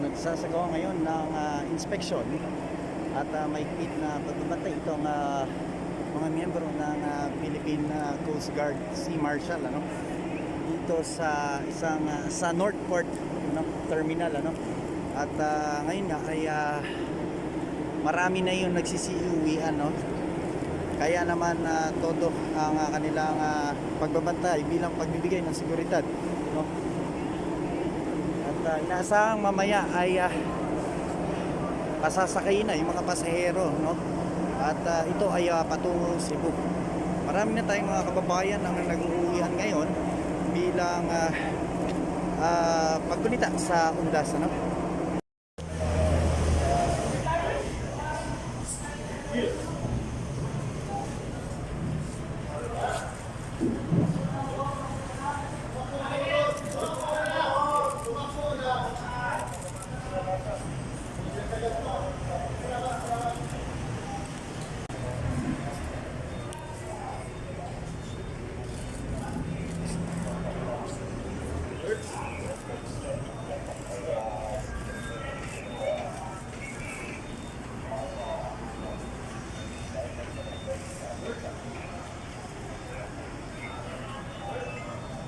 nagsasagawa ngayon ng ah, inspection at uh, may higpit na pagbabantay itong ah, mga miyembro ng ah, Philippine Coast Guard Sea Marshal ano? Dito sa isang ah, sa Northport ng terminal ano? At ah, ngayon nga ay ah, marami na yung nagsisiuwian no kaya naman na todo ang ah, kanilang ah, pagbabantay bilang pagbibigay ng seguridad no uh, inaasahang mamaya ay ah, pasasakay na yung mga pasahero no? At ah, ito ay ah, patungong Cebu. Marami na tayong mga kababayan ang nag-uuwihan ngayon bilang ah, ah, paggunita sa undas ano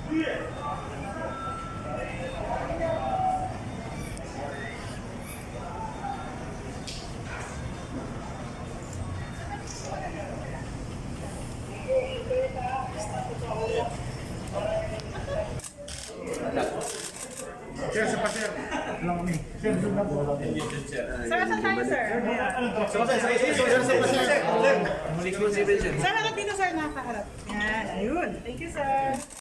Sir, sa pa sir. Lang kami. Sir, doon na po. Sir, saan tayo, sir? Responsible siya. Sir, hanggang dito, sir, nakaharap. Yan, ayun. Thank you, sir.